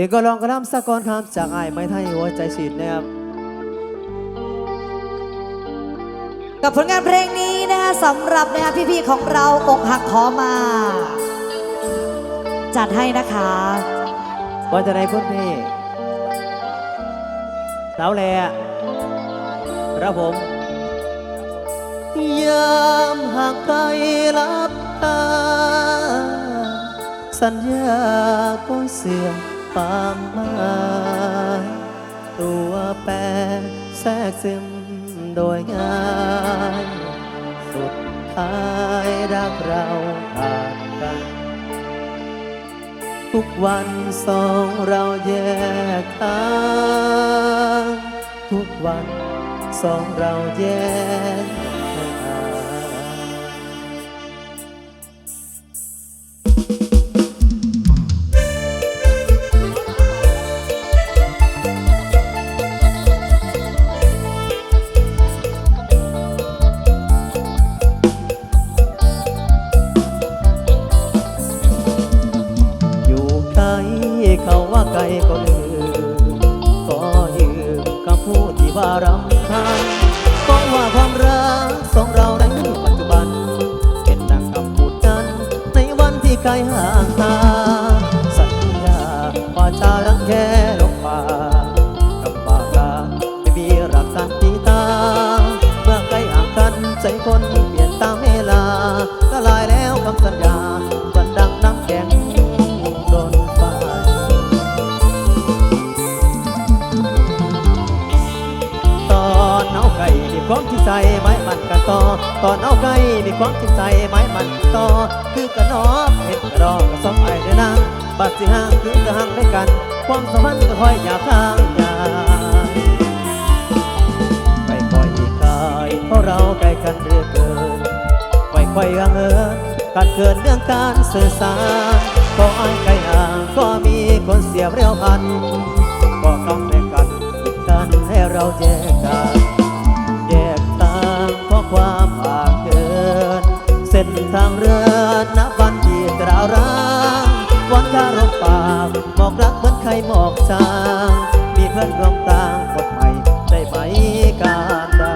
เด็กก็ลองกระลำสะกอนครับจากไอ้ายไม่ไทยหัวใจฉีดนะครับกับผลงานเพลงนี้นะคะสำหรับนะคะพี่ๆของเราอกหักขอมา จัดให้นะคะว่าจะได้คุณพี่สาวแหล่ครับผมยามหางไกลลับตา สัญญาก็เสื่อม ปามมาตัวแปรแทรกซึมโดยง่ายสุดท้ายรักเราขาดกัน ทุกวันสองเราแยกทางทุกวันสองเราแยการำคาญก็ว่าความรักสองเรานั้นปัจจุบัน เป็นดังคำพูดกันในวันที่ไกลห่างตา ใจไม้มันกันต่อตอนเอาไก่มีความที่ใจไม้มันต่อคือกระนอบเห็ดกระรอกกระสอบไอ้เดนางบัดสิห่างคือกระหังด้วยกัน ความสัมพันธ์ก็ค่อยหยาบทางยานไปค่อยอีกกายเพราะเราใกล้กันเรื่อยเกินไค่อยๆกังเอิญการเกินเรื่องการสื่อสารก็อ้ายไกลห่างก็มีคนเสียเรียวพันก็ต้องแบ่งกันกันให้เราแยกกัน ความห่างเกิน เส้นทางเรือนับวันที่ตราร้างวันคารมปากหมอกรักเหมือนใครหมอกจางมีเพื่อนร่วมต่างกฎใหม่ได้ไหมการดา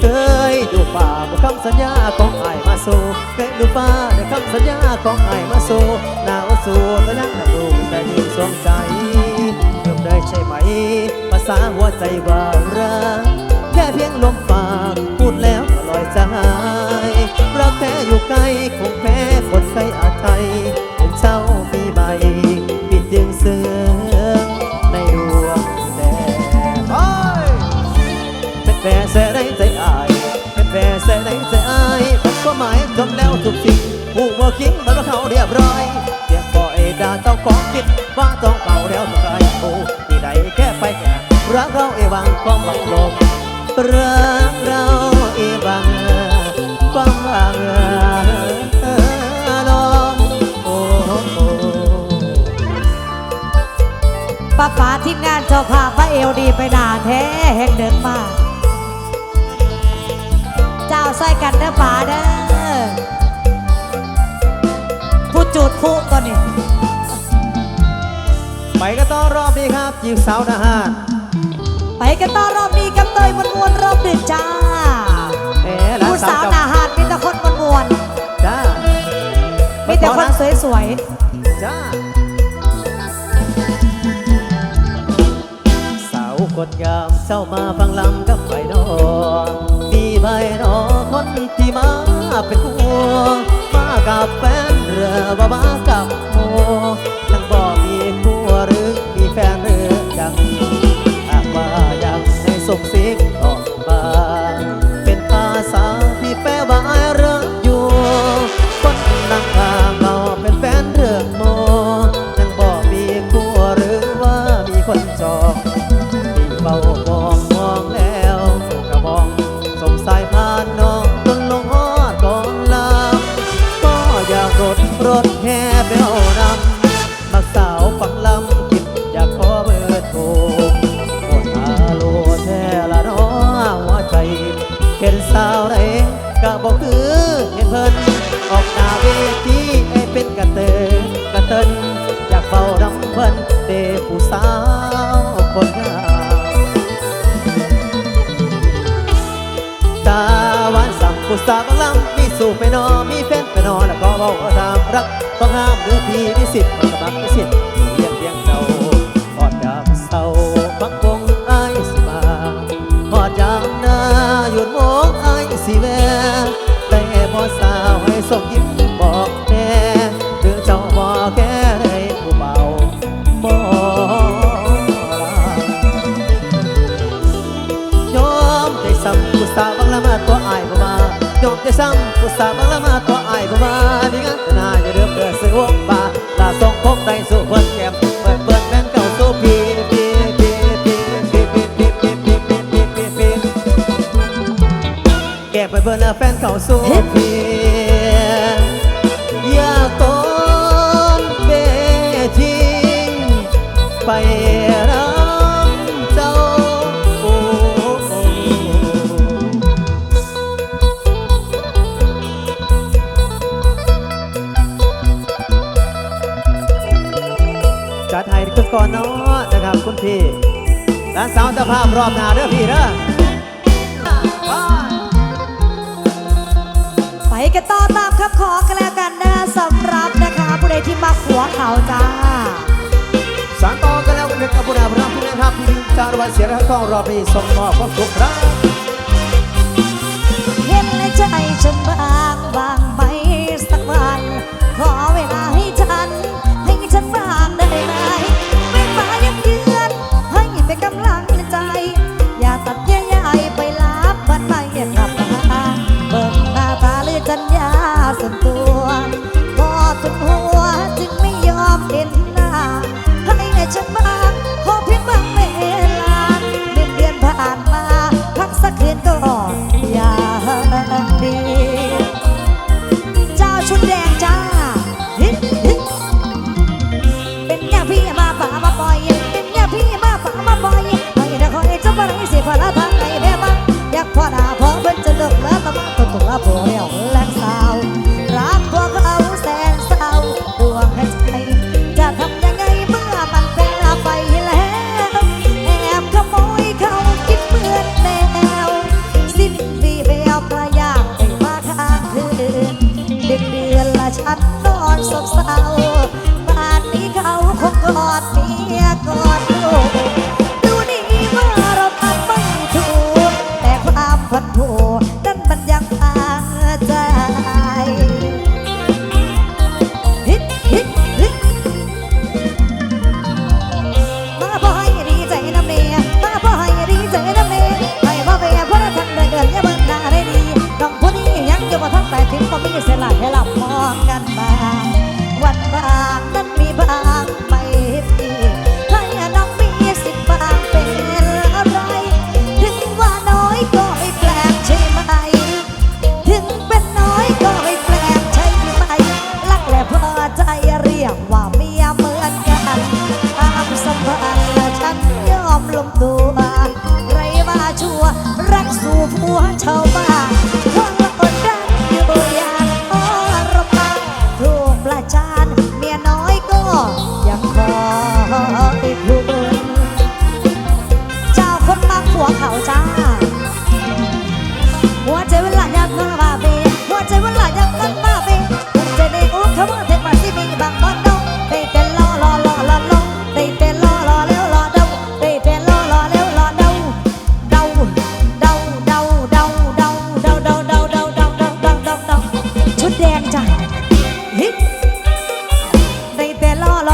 เคยดูป่าบนคำสัญญาของไอ้มาสูเคยดูฟ้าในคำสัญญาของไอ้มาสูหนาวสู่แต่ยังนักดูแต่ยิ่สวงใจเริ่มได้ใช่ไหม ษาหัวใจว่ารักแค่เพียงลมปากพูดแล้วก็ลอยจะหายรักแท้อยู่ใกลคงแพ้คนใกล้อาไทยเป็นเจ้าปีใหม่ปิดยึงเสืองในดวงแดดเป็นแฟนแสได้ใจอายเป็นแฟนแสได้ใจอายมันก็หมายจบแล้วทุกสิ่งผู้ว่าคิงมันก็เขาเรียบร้อยเสียงปล่อยดาเจ้าของคิดว่าต้อง รักเราเอวังความหวังลมโอ้โหป้าป๋าทีมงานเจ้าภาพพระเอวดีไปหนาแท้แห่งเดินมาเจ้าใส่กันเด้อป๋าเด้อผู้จุดผู้ตัวนี้ไปกันต่อรอบนี้ครับจีบสาวนะฮะ ไปกันต่อรอบนี้กับเตยมวนมวนๆรอบดึกจ้าแหมหลานผู้สาสาววเจ้านาหาดมีแต่คนมวนมวนจ้าๆมีแต่คนสวยจ้าสาวคนงามเจ้ามาฟังลำกับไผ่นอมีไผ่นอคนที่มาเป็นคู่มากับแฟนเรือบ่มากับโมยัง ไปนอมีแฟนไปนอนแล้วก็เว้าตามรัก ต้องห้ามหรือพี่มีสิทธิ์มาสมัครสิทธิ์ รอบหน้าเด้อพี่เด้อไปกันต่อตามครับขอกันแล้วกันนะคะสำหรับนะคะ ผู้ใดที่มาขัวเขาจ้าสารต่อกันแล้วเป็นกับผู้นำบรักทุกท่านครับจารวันเสียรักต้องรอบนี้ส่มอบความสุขครับเห็นและใจฉันบ้า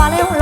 花ร็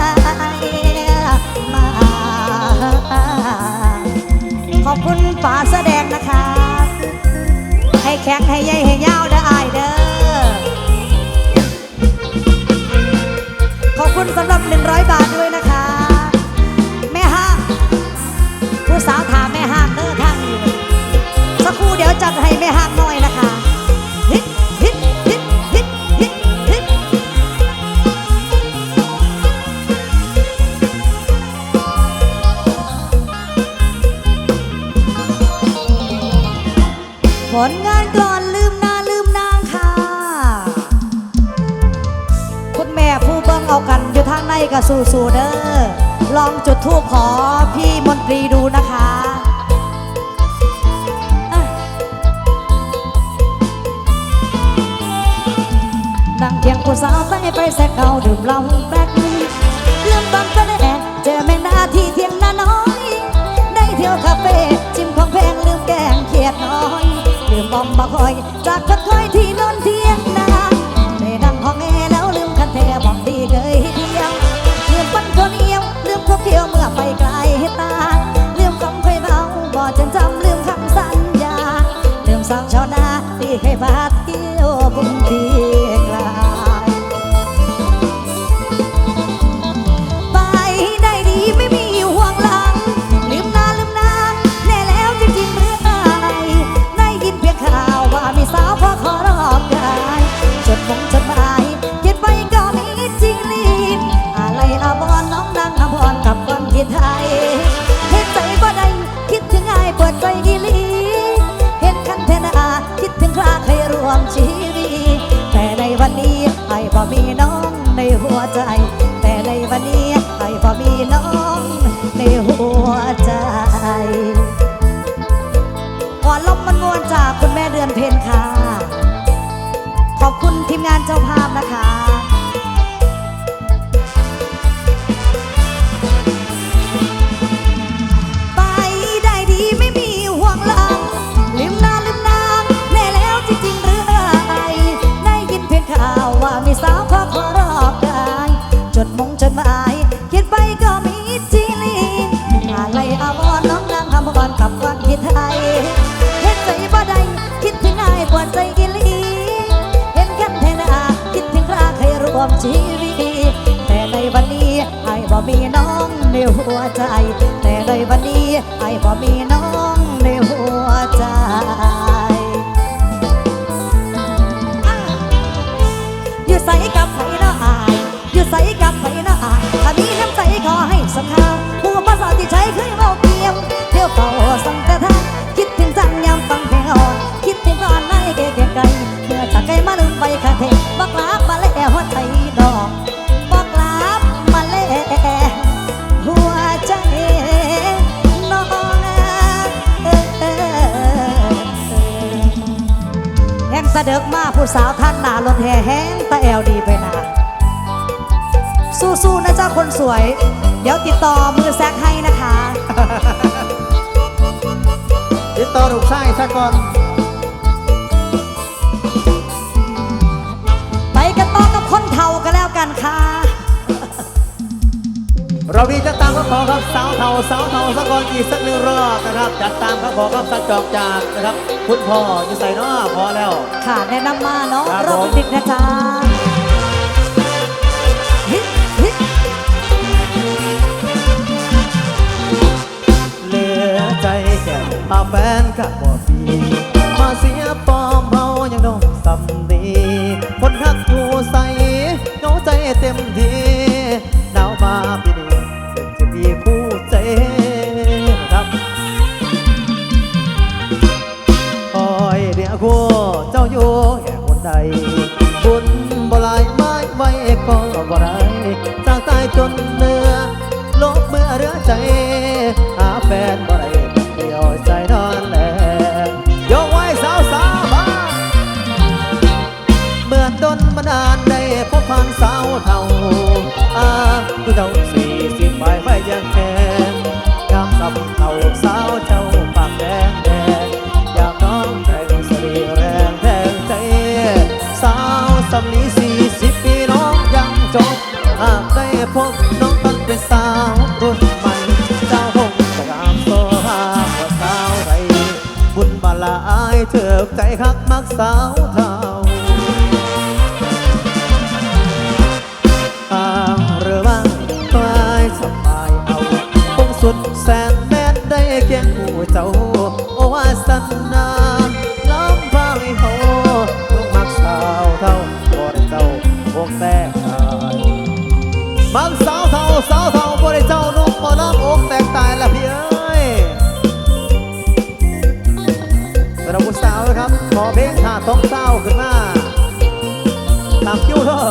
มามาขอบคุณป๋าแสดงนะคะ ให้แข็งให้ใหญ่ให้ยาวเด้ออายเด้อ ขอบคุณสำหรับ 100 บาทด้วยนะคะ แม่ห้างผู้สาวถามแม่ห้างเด้อทางนี้สักครู่เดี๋ยวจัดให้แม่ห้างหน่อย ก็สู้ๆเด้อลองจุดทูปขอพี่มนตรีดูนะคะนั่งเพียงผู้สาวใต้ไปแสกเกาดื่มเหล้าแบกลืมบังตะแดเจอแมงดาที่เทียงนาน้อย ได้เที่ยวคาเฟ่ชิมของแพงลืมแกงเขียดน้อยลืมบอมบะคอย จากคัดคอยที่นนเทียง นาที่เคยพาเที่ยวบุญทีกลไปได้ดีไม่มีห่วงหลัง ลืมน้าลืมนาแน่แล้วจริงๆเมื่อไหร่ได้ยินเพียงข่าวว่ามีสาวพอขอรอบกายจดมงจดหมายเขียนไปก็มีจริงรีบอะไรอาบอนน้องนางอภรกับความคิดไทย ในหัวใจ มชีวิตแต่ในวันนี้ไอ้บ่มีน้องในหัวใจ แต่ในวันนี้ไอ้บ่มีน้องในหัวใจอยู่ใส่กับไผเนาะอายอยู่ใส่กับไผเนาะอายถ้ามีน้ำใจขอให้สำคัญผู้ภาษาที่ใช้เคยเมาเกียวเที่ยวเฝ้าสังกะะเดิกมาผู้สาวท่านหน้ารถแห่แห้งตาแอลดีไปนาสู้ๆนะเจ้าคนสวย เดี๋ยวติดต่อมือแซกให้นะคะ ติดต่อถูกชายซะก่อน เฒ่ากันแล้วกันค่ะรเรามีจัดตามก็ขอครับสาวเทาสาวเทาสักคนอีกสักหนึ่งรอบนะครับจัดตามครับขอครับสักจอกจากนะครับ คุณพ่ออยู่ใส่น้อพอแล้ว ค่ะแนะนำมาเนาะครับรอบผม ดึกๆนะจ๊ะ ผู้เจ้าสี่สิบไปไว้ยังแข็งงามสำเท่าสาวเจ้าปากแดงแดงอยากน้องแต่งสรีแรงแทงใจ สาวสำลีสี่สิบปีน้องยังจบหากได้พบน้องตั้งเป็นสาวรุ่นใหม่เจ้าคงจะงามโซหาว่าสาวไรบุญบาลาอายเถิบใจคักมักสาวเท่า ได้เคียงคู่เจ้าโอวาสนาล้ำพาให้เขาลูกมักสาวเท่าบ่ได้เจ้าพวกแตกตายมักสาวเท่าสาวเท่าบ่ได้เจ้านุ่มบ่ล้ำอกแตกตายละพี่เอ้ยสำหรับผู้สาวนะครับขอเพลงท่าท้องเศร้าขึ้นมาตามคิวเถอะ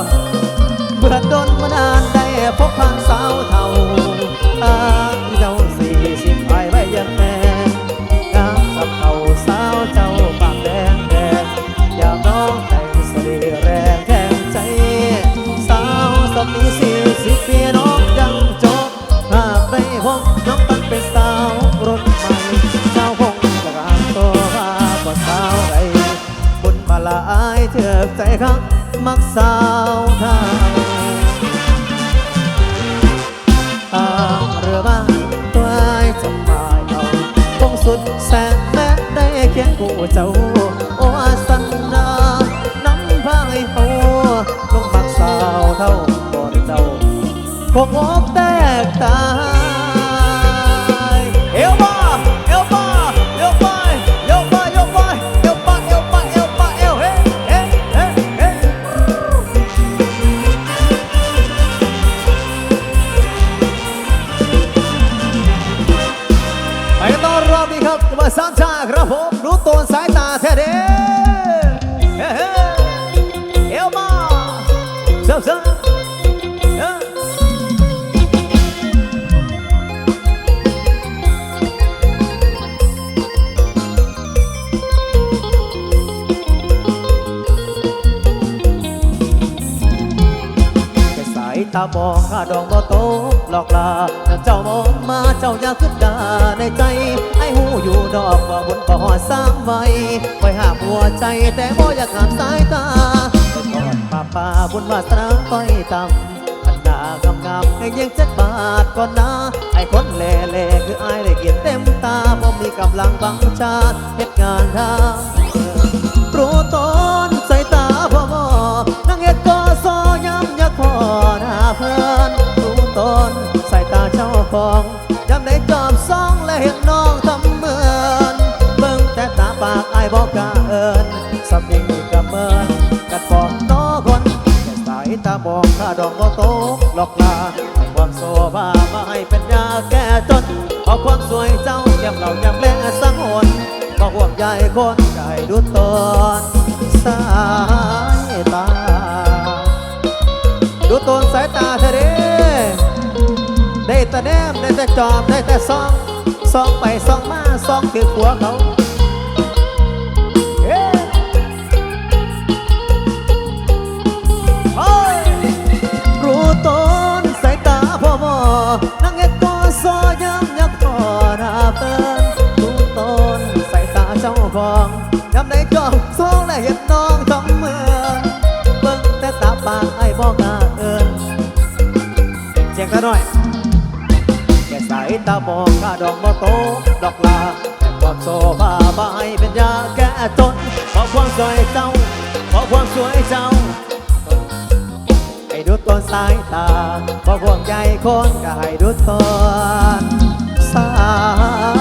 เมื่อดนมานานได้พบผ่านสาวเท่าายตามองข้าดองบ่โตหลอกลาถ้าเจ้ามองมาเจ้าอยาขึ้นดาในใจ ไอ้หูอยู่ดอกว่าบนบ่อสร้างไว้ไว้หามหัวใจแต่บ่อยากหามสายตาก่อนป้าป่าบุญวาสนาค่อยต่ำขันหน้ากำงามให้ยังเจ็ดบาทก่อนนะไอ้คนแหล่แหล่คือไอ้ได้เกียรติเต็มตาบ่มีกำลังบังชาเหตุงานทางรู้ต เพื่อนรู้ตนใส่ตาเจ้าของยำได้จอบซองและเห็นน้องทำเหมือนเบิ่งแต่ตาปากอายบอกกาเอินสำเนียงกับเมินกัดฟองน้อคนแค่สายตามองข้าดอกบ่โตหลอกลาให้ความโซภามาให้เป็นยาแก้จนเอาความสวยเจ้าเยี่ยมเรายำแลสังหนก็ห่วงใยคนใจดูตนสายตา ดูตนสายตาเธอเด้ได้แต่แนมได้แต่จอบได้แต่ซองซองไปซองมาซองถือหัวเขาเฮ้ยรู้ตนสายตาพ่อหมอนั่งเอ็ดก็ซอยำยักพอหน้าเปิ้นรู้ตนสายตาเจ้าของยำได้จอบซองและเห็นน้องทำเมือนเบิ่งแต่ตาปากไอ้บอก กล้าเอินเสียงตาหน่อยายตาบอกข้าดอกบ่โตดอกลาแต่ความโซบาบายเป็นยาแก้จนเพราะความสวยเจ้าเพราะความสวยเจ้าให้ดูต้นสายตาเพราะห่วงใยคนก็ให้ดูต้นสาย